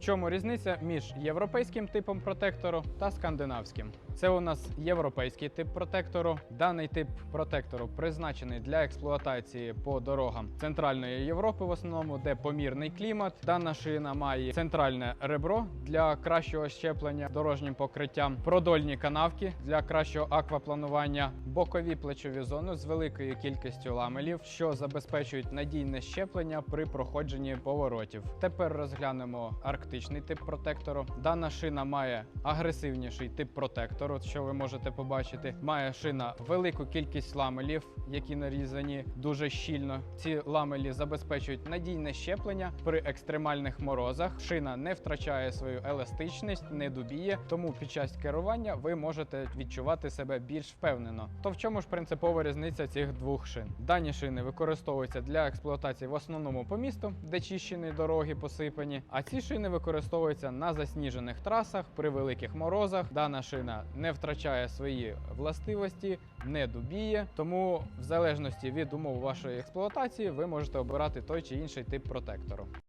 Чому різниця між європейським типом протектору та скандинавським? Це у нас європейський тип протектору. Даний тип протектору призначений для експлуатації по дорогам Центральної Європи, в основному, де помірний клімат. Дана шина має центральне ребро для кращого щеплення дорожнім покриттям, продольні канавки для кращого аквапланування, бокові плечові зони з великою кількістю ламелів, що забезпечують надійне щеплення при проходженні поворотів. Тепер розглянемо арктичний тип протектору. Дана шина має агресивніший тип протектору, що ви можете побачити. Має шина велику кількість ламелів, які нарізані дуже щільно. Ці ламелі забезпечують надійне щеплення при екстремальних морозах. Шина не втрачає свою еластичність, не дубіє, тому під час керування ви можете відчувати себе більш впевнено. То в чому ж принципова різниця цих двох шин? Дані шини використовуються для експлуатації в основному по місту, де чищені дороги посипані. А ці шини використовуються на засніжених трасах при великих морозах. Дана шина не втрачає свої властивості, не дубіє. Тому, в залежності від умов вашої експлуатації, ви можете обирати той чи інший тип протектору.